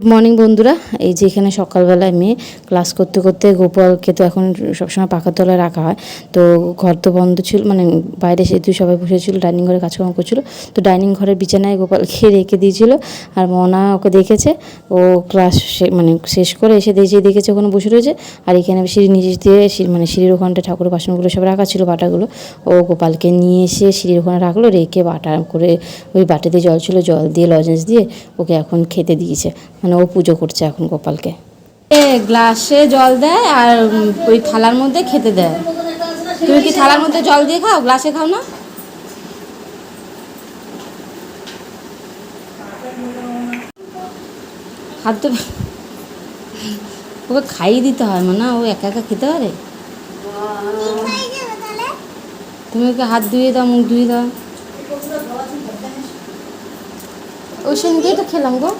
Good morning বন্ধুরা। এই যে এখানে সকালবেলায় মেয়ে ক্লাস করতে করতে গোপালকে তো এখন সবসময় তলায় রাখা হয়। তো ঘর তো বন্ধ ছিল মানে বাইরে সেতু সবাই বসেছিল ডাইনিং ঘরে কাজকর্ম করছিল। তো ডাইনিং ঘরের বিছানায় গোপালকে রেখে দিয়েছিল আর মনা ওকে দেখেছে। ও ক্লাস মানে শেষ করে এসে দেখে দেখেছে ওখানে বসে রয়েছে। আর এখানে সিঁড়ি নিচে দিয়ে মানে সিঁড়ির ওখানটা ঠাকুরের বাসনগুলো সব রাখা ছিল, বাটাগুলো। ও গোপালকে নিয়ে এসে সিঁড়ির ওখানে রাখল, রেখে বাটা করে ওই বাটিতে জল ছিল, জল দিয়ে লজেন্স দিয়ে ওকে এখন খেতে দিয়েছে। মানে ও পুজো করছে এখন গোপালকে। গ্লাসে জল দেয় আর ওই থালার মধ্যে খেতে দেয়। তুমি কি থালার মধ্যে জল দিয়ে খাও? গ্লাসে খাও না? তো ওকে খাইয়ে দিতে হয় না? ও একা একা খেতে পারে? তুমি ওকে হাত ধুয়ে দাও, মুখ ধুয়ে দাও। ওই সেদিনকেই তো খেলাম গো।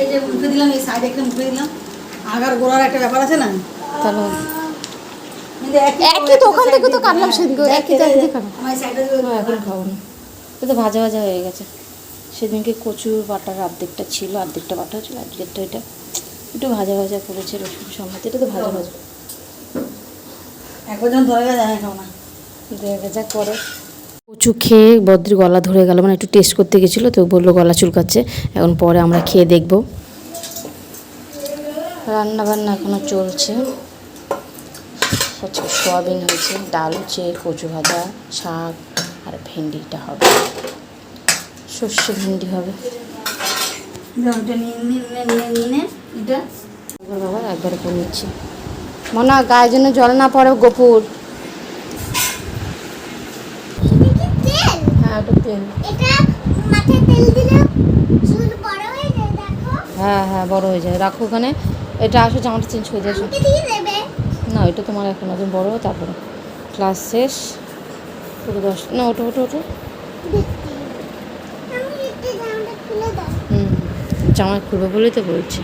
এই যে মুখে দিলাম এই সাইডে একটা মুখে দিলাম। আগার গোড়ার একটা ব্যাপার আছে না? তাহলে একই তো ওখান থেকে তো কাটলাম সেদিনকে একই জায়গা থেকে কাটলাম। আমার সাইডে না এখন খাব। না ও তো ভাজা ভাজা হয়ে গেছে। সেদিনকে কচুর বাটার অর্ধেকটা ছিল অর্ধেকটা বাটা ছিল অর্ধেকটা এটা একটু ভাজা ভাজা করেছে রসুন সম্মতি এটা তো ভাজা ভাজা। একবার যখন ধরে খাব না। দেখা যা করে। কচু খেয়ে বদ্রির গলা ধরে গেল মানে একটু টেস্ট করতে গেছিল তো বলল গলা চুলকাচ্ছে এখন পরে আমরা খেয়ে দেখব। রান্না বান্না এখনও চলছে। সোয়াবিন হয়েছে ডাল হচ্ছে কচু ভাজা শাক আর ভেন্ডিটা হবে। সর্ষে ভেন্ডি হবে। একবার বাবা একবারে করে নিচ্ছি। মনে হয় গায়ের জন্য জল না পড়ে গোপুর হ্যাঁ ওটা তেল এটা মাথায় তেল দিলে চুল বড় হয়ে যায় দেখো। হ্যাঁ হ্যাঁ বড় হয়ে যায়। রাখো ওখানে। এটা আসো জামাটা চেঞ্জ হয়ে যায় না ওইটা তোমার এখন নতুন বড় তারপরে ক্লাস শেষ। পুরো দশ। না ওটো ওটো ওটো জামা খুলবে বলেই তো বলছি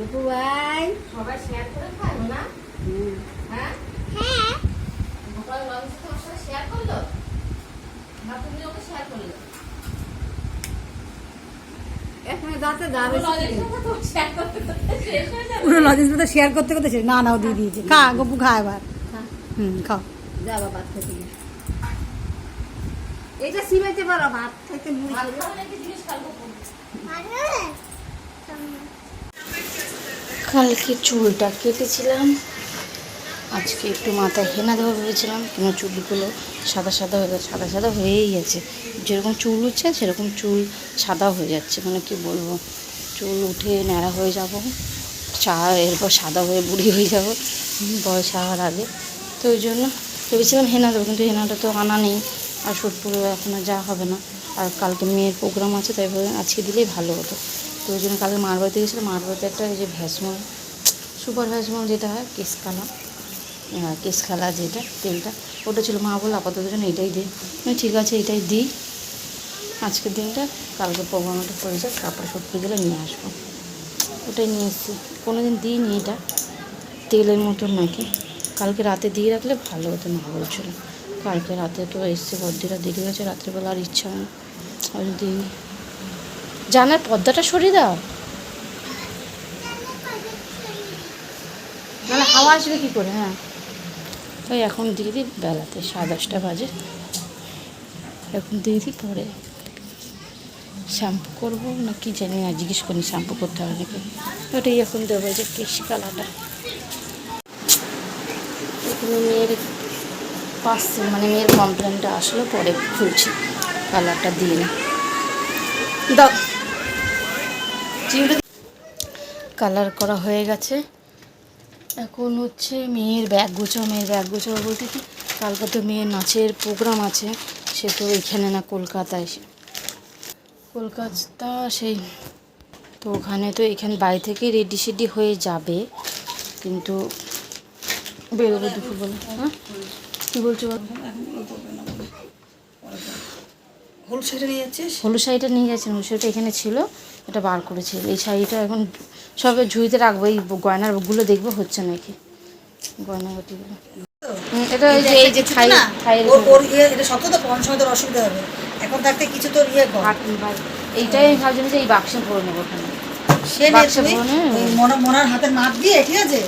গপু ভাই সবাই শেয়ার করে খায় না হ্যাঁ হ্যাঁ গোপাল লঞ্চ তোমার সাথে শেয়ার করল না তুমি ওকে শেয়ার করলে এখন দাঁতে দাঁড়ে শেয়ার করতে করতে শেষ হয়ে যাবে পুরো লজেন্স মতো শেয়ার করতে করতে সে- না না ও দিয়ে দিয়েছে। খা গপু খা এবার। হুম খাও যা বাবা খেতে এটা সিমেতে পারো ভাত খাইতে মুড়ি কালকে চুলটা কেটেছিলাম। আজকে একটু মাথায় হেনা দেওয়া ভেবেছিলাম কিন্তু চুলগুলো সাদা সাদা হয়ে গেছে সাদা সাদা হয়েই গেছে যেরকম চুল উঠছে সেরকম চুল সাদা হয়ে যাচ্ছে মানে কি বলব? চুল উঠে ন্যাড়া হয়ে যাব, চা এরপর সাদা হয়ে বুড়ি হয়ে যাব বয়স হওয়ার আগে। তো ওই জন্য ভেবেছিলাম হেনা দেবো, কিন্তু হেনাটা তো আনা নেই, আর সুটপুরো এখন আর যা হবে না। আর কালকে মেয়ের প্রোগ্রাম আছে, তাই আজকে দিলেই ভালো হতো। তো ওই জন্য কালকে মার বাড়িতে গেছিলাম, মার বাড়িতে একটা এই যে ভ্যাসমল সুপার ভ্যাসমল যেটা হয় কেসকালা কেসখালা যেটা, তেলটা, ওটা ছিল। মা বলে আপাতত জন্য এটাই দিই ঠিক আছে, এটাই দিই। আজকের দিনটা, কালকে প্রোগ্রামটা করে যাক, তারপরে সত্যি গেলে নিয়ে আসব। ওটাই নিয়ে এসেছি। কোনো দিন দিইনি এটা। তেলের মতন নাকি। কালকে রাতে দিয়ে রাখলে ভালো হতো, না বলছিল কালকে রাতে তো এসছে বদ্দিরা দেরি হয়েছে, রাত্রেবেলা আর ইচ্ছা হয় জন্য দিইনি জানার পর্দাটা সরিয়ে দাও। নাহলে হাওয়া আসবে কী করে হ্যাঁ। তাই এখন দিয়ে দিই বেলাতে, সাড়ে দশটা বাজে। এখন দিয়ে দিই পরে। শ্যাম্পু করব না কি জানি না জিজ্ঞেস করি শ্যাম্পু করতে হবে নাকি? ওটাই এখন দেবো যে কেশ এখানে মেয়ের পাশে মানে মেয়ের কমপ্লেনটা আসলো, পরে খুলছি। কালারটা দিয়ে না। দাও। কালার করা হয়ে গেছে। এখন হচ্ছে মেয়ের ব্যাগ গোছাও, মেয়ের ব্যাগ গোছাও বলতে কি, কালকে তো মেয়ের নাচের প্রোগ্রাম আছে, সে তো এখানে না কলকাতায়। সে কলকাতা সেই তো ওখানে তো এখানে বাড়ি থেকে রেডি সেডি হয়ে যাবে। কিন্তু বেরোবে দুপুরবেলা হ্যাঁ? কী বলছো বলো? হলুদ শাড়ি নিয়ে যাচ্ছিস? হলুদ শাড়িটা নিয়ে যাচ্ছেন হলুদ শাড়িটা এখানে ছিল এটা বার করেছে। এই শাড়িটা এখন সবে ঝুড়িতে রাখব এই গয়নারগুলো দেখব হচ্ছে নাকি? গয়নাগাটিগুলো এটা ওই যে এই যে থাই ওর এটা তো পড়ানোর সময় তোর অসুবিধা হবে। এখন থাকতে কিছু তোর ইয়ে কর। হাত এইটাই আমি ভাবছিলাম যে এই বাক্সে ভরে নেব ওখানে। সে নে মনা- মনার হাতের মাপ দিয়ে ঠিক আছে?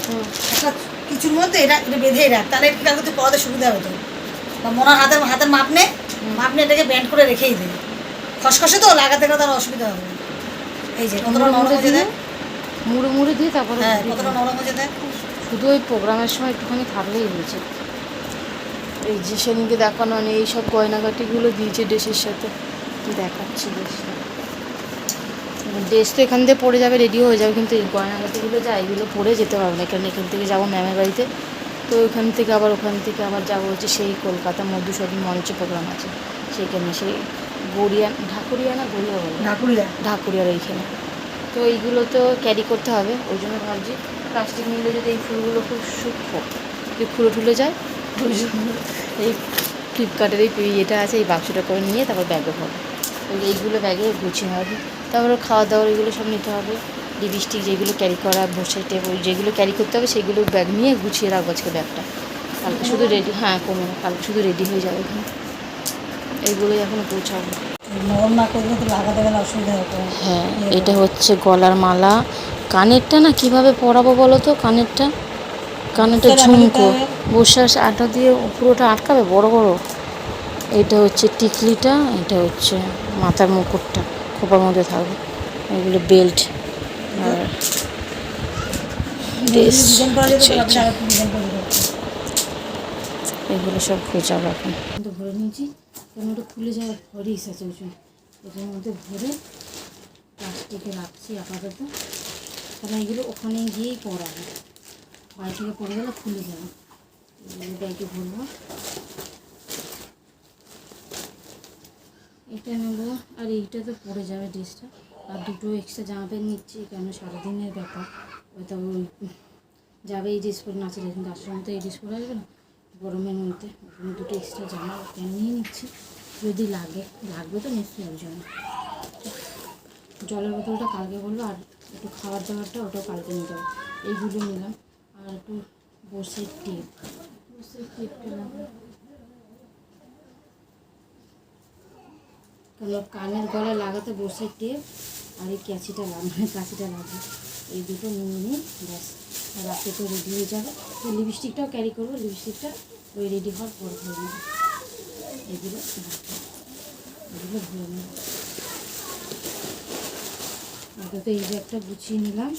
একটা কিছুর মধ্যে এটা এটা বেঁধে রাখ তাহলে কি কালকে তুই পড়াতে সুবিধা হবে তোর বা মনার হাতের হাতের মাপ নে মাপ নিয়ে এটাকে ব্যান্ড করে রেখেই দে। খসখসে তো লাগাতে গেলে তার অসুবিধা হবে না। এই যে কতটা নরম হয়েছে দিয়ে মুড়ে মুড়ে দিয়ে তারপরে হ্যাঁ দিয়ে কতটা নরম হয়েছে দেখ। শুধু ওই প্রোগ্রামের সময় একটুখানি থাকলেই হয়েছে। এই যে সেদিনকে দেখানো মানে এইসব গয়নাগাটিগুলো দিয়েছে ড্রেসের সাথে। দেখাচ্ছি ড্রেসটা ড্রেস তো এখান থেকে পরে যাবে রেডি হয়ে যাবে কিন্তু এই গয়নাগাটিগুলো যা এগুলো পরে যেতে পারবে না কারণ এখান থেকে যাব ম্যামের বাড়িতে। তো ওখান থেকে আবার ওখান থেকে আবার যাব হচ্ছে সেই কলকাতা মধুসূদন মঞ্চে প্রোগ্রাম আছে। সেইখানে সেই গড়িয়া ঢাকুরিয়া না গড়িয়া বলে? ঢাকুরিয়া। ঢাকুরিয়ার এইখানে। তো এইগুলো তো ক্যারি করতে হবে ওই জন্য ভাবছি প্লাস্টিক নিলে যদি এই ফুলগুলো খুব সূক্ষ্ম যদি খুলে ঠুলে যায় এই ফ্লিপকার্টের এই ইয়েটা আছে এই বাক্সটা করে নিয়ে তারপর ব্যাগে ওই এইগুলো ব্যাগে গুছিয়ে হবে। তারপরে খাওয়া দাওয়ার এগুলো সব নিতে হবে। লিপস্টিক যেগুলো ক্যারি করা বসে টেবল যেগুলো ক্যারি করতে হবে সেগুলো ব্যাগ নিয়ে গুছিয়ে রাখব আজকে ব্যাগটা কালকে শুধু রেডি হ্যাঁ কমে কালকে শুধু রেডি হয়ে যাবে এখানে। এইগুলোই এখনও পৌঁছাবো নরম না করলে তো লাগাতে গেলে অসুবিধা হবে হ্যাঁ এটা হচ্ছে গলার মালা। কানেরটা না কীভাবে পরাবো বলো তো? কানেরটা? বসার আঠা ঝুমকো। বসার আটা দিয়ে পুরোটা আটকাবে বড় বড়। এটা হচ্ছে টিকলিটা এটা হচ্ছে মাথার মুকুটটা খোপার মধ্যে থাকবে। এগুলো বেল্ট। আর এটা। করে দিতে এগুলো সব খোঁজাবো এখন। ভরে নিয়েছি কারণ ওটা খুলে যাওয়ার ভরিস আছে ওই জন্য এটার মধ্যে ভরে প্লাস্টিকে রাখছি আপাতত। কারণ এগুলো ওখানে গিয়েই পড়াবে বাড়ি থেকে পড়ে গেলে খুলে যাবে। ব্যাগে ভরবো। এটা নেব, আর এইটা তো পড়ে যাবে ড্রেসটা। আর দুটো এক্সট্রা জামা প্যান্ট নিচ্ছি, কেন সারাদিনের ব্যাপার। হয়তো যাবে এই ড্রেস পরে নাচে কিন্তু আসার মতো এই ড্রেস পরে আসবে না। গরমের মধ্যে জন্য দুটো এক্সট্রা জামা প্যান্ট নিয়ে নিচ্ছি। যদি লাগে, লাগবে তো নিশ্চয়ই, ওই জন্য। জলের বোতলটা কালকে বলব আর একটু খাবার দাবারটা ওটাও কালকে নিতে হবে এইগুলো নিলাম। আর একটু বসে টেপ বসে টেপটা কানের গলায় লাগাতে বসে টেপ আর এই ক্যাচিটা লাগবে, কাঁচিটা লাগবে। এই দুটো নিয়ে নিয়ে ব্যাস, রাতে তো রেডি হয়ে যাবে। তো লিপস্টিকটাও ক্যারি করব লিপস্টিকটা ওই রেডি হওয়ার পর ধরে নেব। এগুলো এগুলো ধরে নেব। আপাতত এই যে একটা গুছিয়ে নিলাম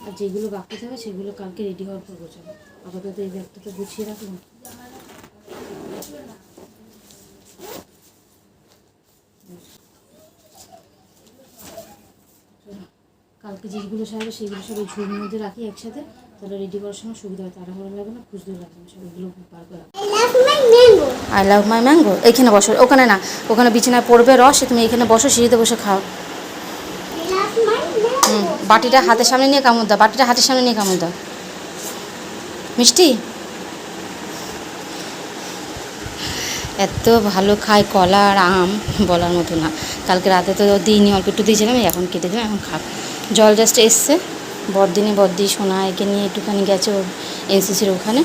আর যেগুলো বাকি থাকে সেগুলো কালকে রেডি হওয়ার পর গোছাবো। আপাতত এই ব্যাগটা গুছিয়ে রাখলাম। কালকে যেগুলো সারবে, সেগুলো সব ঝুড়ির মধ্যে রাখি একসাথে। তাহলে রেডি করার সময় সুবিধা হয়, তাড়াহুড়ো লাগে না, খুঁজতে লাগে না সব এগুলো বার করে আই লাভ মাই ম্যাঙ্গো এইখানে বসো, ওখানে না, ওখানে বিছানায় পড়বে রস, তুমি এখানে বসো, সিঁড়িতে বসে খাও। বাটিটা হাতের সামনে নিয়ে কামড় দাও, বাটিটা হাতের সামনে নিয়ে কামড় দাও। মিষ্টি? এত ভালো খায় কলা আর আম, বলার মতো না। কালকে রাতে তো দিইনি, অল্প একটু দিয়েছিলাম, এখন কেটে দিলাম এখন খাব। জল জাস্ট এসছে। বরদিনে বরদি সোনা একে নিয়ে একটুখানি গেছে ওর এনসিসির ওখানে।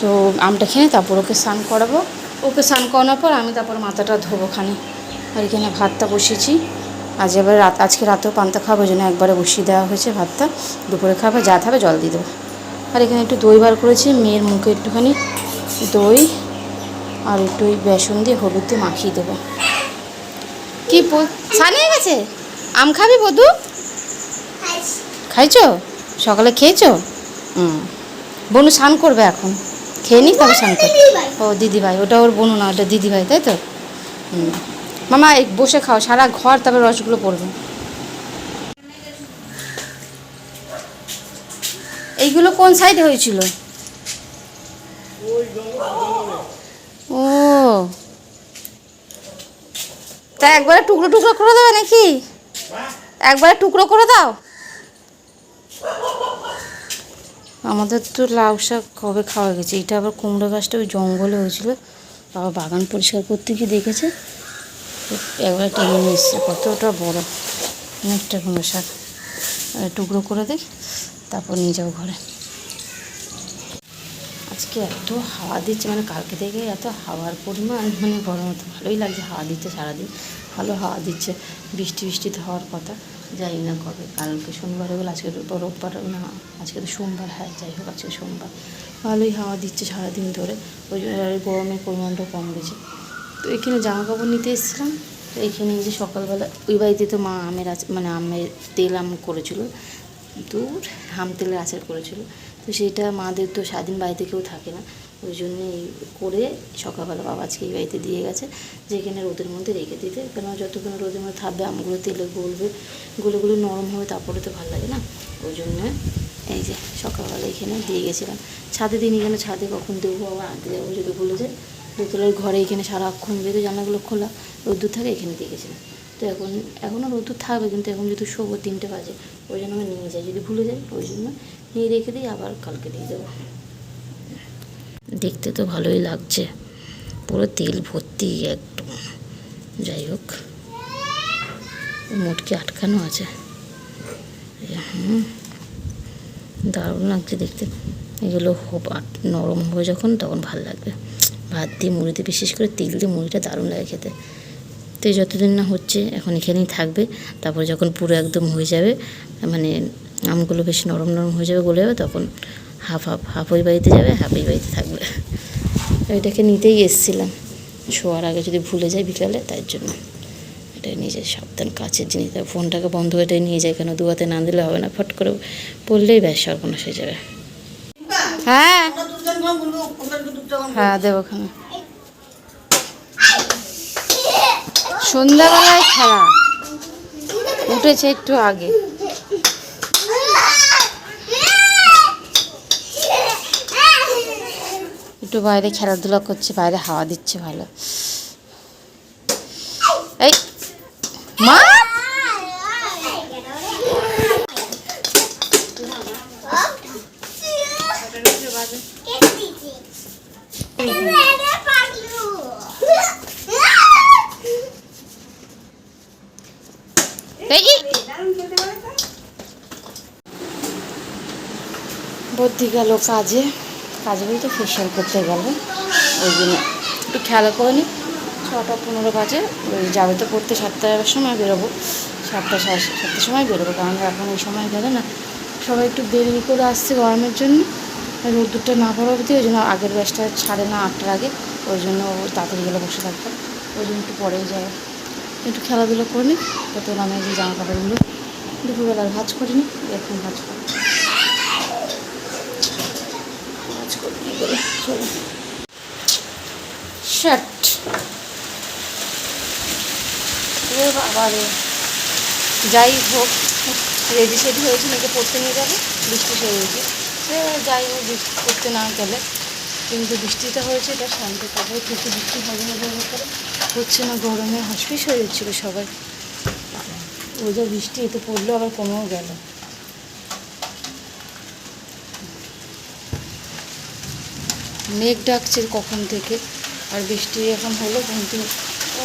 তো আমটা খেয়ে তারপর ওকে স্নান করাবো। ওকে স্নান করানোর পর আমি তারপর মাথাটা ধোবো খানি। আর এখানে ভাতটা বসিয়েছি। আজ এবার রাত আজকে রাতেও পান্তা খাব জন্য একবারে বসিয়ে দেওয়া হয়েছে ভাতটা। দুপুরে খাবে, যা খাবে জল দিয়ে দেবো। আর এখানে একটু দই বার করেছি, মেয়ের মুখে একটুখানি দই আর একটু বেসন দিয়ে হলুদ দিয়ে মাখিয়ে দেবো। কি সানিয়ে গেছে? আম খাবি বধু? খাইছো? সকালে খেয়েছো? হুম। বনু স্নান করবে এখন। খেয়ে নিক তবে স্নান করবে ও দিদিভাই, ওটা ওর বনু না, ওটা দিদিভাই, তাই তো? হুম। মামা, এই বসে খাও, সারা ঘর তবে রসগুলো পড়বে। এইগুলো কোন সাইডে হয়েছিল? ও। তা একবারে টুকরো টুকরো করে দেবে নাকি? একবারে টুকরো করে দাও। আমাদের তো লাউ শাক কবে খাওয়া গেছে? এটা আবার কুমড়ো গাছটা ওই জঙ্গলে হয়েছিল। বাবা বাগান পরিষ্কার করতে গিয়ে দেখেছে। একবার টেনে এসছে কতটা বড়? অনেকটা কুমড়ো শাক টুকরো করে দিই তারপর নিয়ে যাব ঘরে। আজকে এত হাওয়া দিচ্ছে মানে কালকে থেকে এত হাওয়ার পরিমাণ মানে গরম তো ভালোই লাগছে হাওয়া দিচ্ছে সারাদিন, ভালো হাওয়া দিচ্ছে। বৃষ্টি বৃষ্টি হওয়ার কথা যাই না কবে, কালকে শনিবার হয়ে গেলো আজকে রোববার, না, আজকে তো সোমবার হ্যাঁ যাই হোক, আজকে সোমবার। ভালোই হাওয়া দিচ্ছে সারাদিন ধরে, ওই জন্য গরমের পরিমাণটা কম গেছে। তো এখানে জামা কাপড় নিতে এসেছিলাম। তো এখানে যে সকালবেলা ওই বাড়িতে তো মা আমের আচার মানে আমের তেল আম করেছিল। দূর হাম তেলের আচার করেছিল। তো সেটা মাদের তো স্বাধীন বাড়িতে কেউ থাকে না। ওই জন্য এই করে সকালবেলা বাবা আজকে এই বাড়িতে দিয়ে গেছে। যেখানে রোদের মধ্যে রেখে দিতে। কেন যতক্ষণ রোদের মধ্যে থাকবে, আমগুলো তেলে গলবে গুলোগুলো নরম হবে, তারপরে তো ভালো লাগে না। ওই জন্য এই যে সকালবেলা এখানে দিয়ে গেছিলাম। ছাদে দিন এখানে ছাদে কখন দেবো, আবার আনতে যাব যদি ভুলে যায়। দোতলার ঘরে এখানে সারাক্ষণ যেহেতু জানলাগুলো খোলা, রোদ্দুর থাকে এখানে দিয়ে গেছিলাম তো এখন, এখনও রোদ্দুর থাকবে কিন্তু এখন যেহেতু শোবো তিনটে বাজে, ওই জন্য আমি নিয়ে যাই। যদি ভুলে যাই, ওই জন্য নিয়ে রেখে দিই, আবার কালকে দিয়ে দেবো দেখতে তো ভালোই লাগছে। পুরো তেল ভর্তি একদম। যাই হোক মোটকে আটকানো আছে? হুম, দারুণ লাগছে দেখতে। এগুলো আট- নরম হবে যখন, তখন ভালো লাগবে। ভাত দিয়ে মুড়িতে বিশেষ করে তেল দিয়ে মুড়িটা দারুণ লাগে খেতে। তো যতদিন না হচ্ছে এখন এখানেই থাকবে। তারপর যখন পুরো একদম হয়ে যাবে মানে আমগুলো বেশ নরম নরম হয়ে যাবে গলে যাবে তখন হাফ হাফ হাফ ওই বাড়িতে যাবে হাফ এই বাড়িতে থাকবে। এটাকে নিতেই এসেছিলাম। শোয়ার আগে যদি ভুলে যাই বিকালে তাই জন্য। এটা নিয়ে যাই সাবধান কাছের জিনিস। ফোনটাকে বন্ধ করে এটাই নিয়ে যাই কেন দুয়াতে না দিলে হবে না ফট করে পড়লেই ব্যাস সর্বনাশ হয়ে যাবে। হ্যাঁ? হ্যাঁ দেবো ওখানে। সন্ধ্যাবেলায় খেলা। উঠেছে একটু আগে। একটু বাইরে খেলাধুলা করছে, বাইরে হাওয়া দিচ্ছে ভালো। এই, মা এই বদ্যি গেল কাজে। কাজে বলতে ফেশিয়াল করতে গেল। ওই জন্য একটু খেয়াল করে নি। ছটা পনেরো বাজে। ওই যাবে তো পড়তে সাতটার সময় বেরোবো। সাতটা সাড়ে সাতটার সময় বেরোবো। কারণ এখন ওই সময় গেলে না, সবাই একটু দেরি করে আসছে গরমের জন্য। রোদ্দুরটা না পড়া অবধি ওই জন্য আগের ব্যাসটা ছাড়ে না আটটার আগে, ওই জন্য তাড়াতাড়ি গেলে বসে থাকবে। ওই জন্য একটু পরেই যায়। একটু খেলাধুলো করে নিই তখন আমি যে জামা কাপড়গুলো দুপুরবেলা ভাজ করিনি এখন ভাজ করি ভাজ করে? শার্ট রে বাবা যাই হোক, রেডি সেডি হয়েছে, নাকি পড়তে নিয়ে যাবে? বৃষ্টি শুরু হয়েছে যাই হোক বৃষ্টি পড়তে না গেলে, কিন্তু বৃষ্টিটা হয়েছে, এটা শান্তি তারপরে কিছু বৃষ্টি হবে না হবে করে। হচ্ছে না গরমে হসপিস হয়ে যাচ্ছিল সবাই। ওই যে বৃষ্টি, এতে পড়ল আবার কমেও গেল। মেঘ ডাকছে কখন থেকে, আর বৃষ্টি এখন হলো কিন্তু ও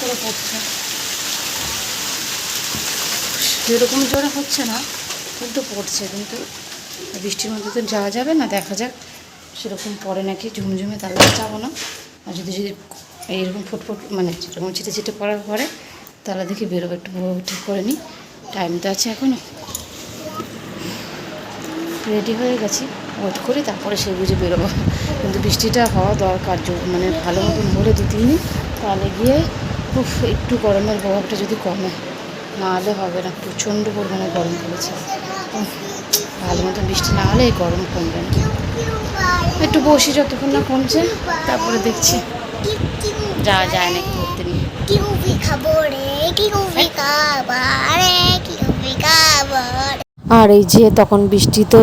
করে পড়ছে। সেরকম জোরে হচ্ছে না, কিন্তু পড়ছে, কিন্তু বৃষ্টির মধ্যে তো যাওয়া যাবে না, দেখা যাক। সেরকম পরে নাকি ঝুমঝুমে তাহলে যাব না। আর যদি যদি এইরকম ফুটফুট মানে যেরকম ছিটে ছিটে পড়ার পরে তাহলে দেখি বেরোবো একটু ঠিক করে নিই টাইম তো আছে এখনও রেডি হয়ে গেছি। ওয়েট করি, তারপরে সে বুঝে বেরোবো। কিন্তু বৃষ্টিটা হওয়া দরকার মানে ভালো মতন হলে দু তিন দিন, তাহলে গিয়ে, উফ, একটু গরমের প্রভাবটা যদি কমে, না হলে হবে না। প্রচণ্ড পরিমাণে গরম পড়েছে। ভালো মতো বৃষ্টি না হলে এই গরম কমবে না। একটু বসি যতক্ষণ না কমছে তারপরে দেখছি। যাওয়া যায় নাকি ঘুরতে নিয়ে। কি মুভি খাব রে? কি মুভি খাব? রে কি মুভি খাব? আর এই যে তখন বৃষ্টি তো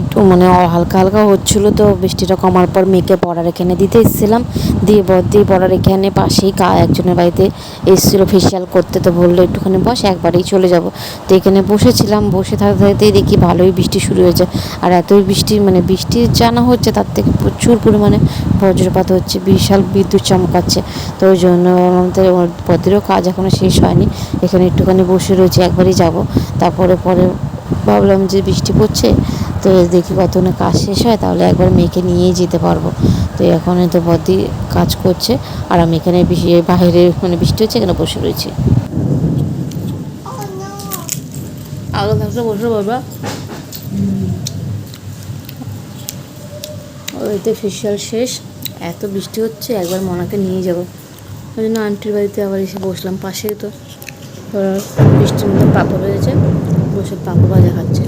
একটু মানে হালকা হালকা হচ্ছিল, তো বৃষ্টিটা কমার পর মেয়েকে পড়ার এখানে দিতে এসেছিলাম। দিয়ে বর দিয়ে পড়ার এখানে পাশেই কা একজনের বাড়িতে এসেছিল ফেসিয়াল করতে, তো বলল, একটুখানি বস, একবারেই চলে যাব। তো এখানে বসেছিলাম, বসে থাকতে থাকতেই দেখি ভালোই বৃষ্টি শুরু হয়েছে। আর এতই বৃষ্টি মানে বৃষ্টি জানা হচ্ছে, তার থেকে প্রচুর পরিমাণে বজ্রপাত হচ্ছে, বিশাল বিদ্যুৎ চমকাচ্ছে। তো ওই জন্য আমাদের পদেরও কাজ এখনও শেষ হয়নি। এখানে একটুখানি বসে রয়েছে, একবারই যাব। তারপরে পরে ভাবলাম যে বৃষ্টি পড়ছে, তো দেখি কত না কাজ শেষ হয়, তাহলে একবার মেয়েকে নিয়েই যেতে পারব। তো এখন তো বদি কাজ করছে, আর আমি এখানে বাইরে মানে বৃষ্টি হচ্ছে, এখানে বসে রয়েছি। আগে ফেসিয়াল শেষ, এত বৃষ্টি হচ্ছে, একবার মনাকে নিয়ে যাব। ওই জন্য আন্টির বাড়িতে আবার এসে বসলাম, পাশেই তো। বৃষ্টির মধ্যে পাপড় বেড়েছে বসে পাপড় ভাজা খাচ্ছে।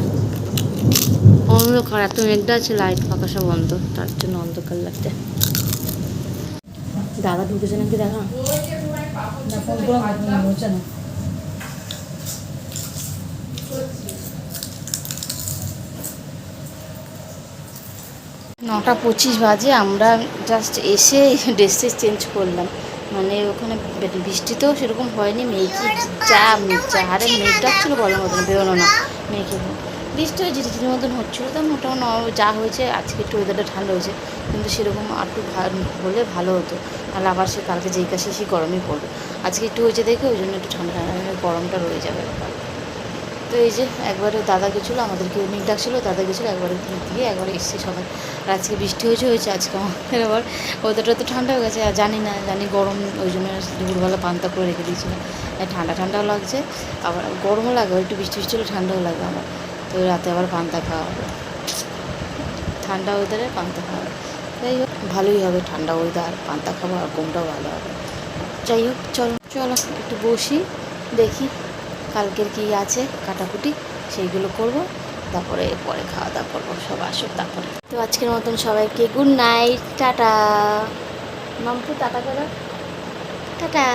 অন্ধকার, এত মেঘটা আছে লাইট ফাঁকা সব বন্ধ তার জন্য অন্ধকার লাগছে। দাদা ঢুকেছে নাকি দেখা? নটা পঁচিশ বাজে, আমরা জাস্ট এসে ড্রেসটেস চেঞ্জ করলাম। মানে ওখানে বৃষ্টি বৃষ্টিতেও সেরকম হয়নি, মেয়েকে যা যা আরে মেঘ ডাকছিলো বলার মতন বেরোনো না মেয়েকে। বৃষ্টি হয়ে ঝিরিঝিরির মতন হচ্ছিল, তো মোটামুটি যা হয়েছে, আজকে একটু ওয়েদারটা ঠান্ডা হয়েছে, কিন্তু সেরকম একটু হলে ভালো হতো। তাহলে আবার সে কালকে যেই কাছে সেই গরমই পড়বে। আজকে একটু হয়েছে দেখে ওই জন্য একটু ঠান্ডা ঠান্ডা, গরমটা রয়ে যাবে। তো এই যে একবারে দাদা গেছিল, আমাদেরকে মেঘ ডাকছিলো, দাদা গেছিল, একবারে দিয়ে একবারে এসছে সবাই। আর আজকে বৃষ্টি হয়েছে হয়েছে, আজকে আমাদের আবার ওদেরটা তো ঠান্ডা হয়ে গেছে, আর জানি না, জানি গরম ওই জন্য দুপুরবেলা পান্তা করে রেখে দিয়েছিলাম আর ঠান্ডা ঠান্ডাও লাগছে, আবার গরমও লাগে একটু বৃষ্টি বৃষ্টি হলে ঠান্ডাও লাগে আমার। তো রাতে আবার পান্তা খাওয়া হবে। ঠান্ডা ওয়েদারে পান্তা খাওয়া যাই হোক, ভালোই হবে ঠান্ডা ওয়েদার, পান্তা খাব আর ঘুমটাও ভালো হবে। যাই হোক, চলো চলো, একটু বসি, দেখি। কালকের কি আছে, কাটাকুটি, সেইগুলো করব, তারপরে, পরে খাওয়া দাওয়া করব, সব আসুক তারপরে। তো আজকের মতন সবাইকে good night tata. Mampu tata tata.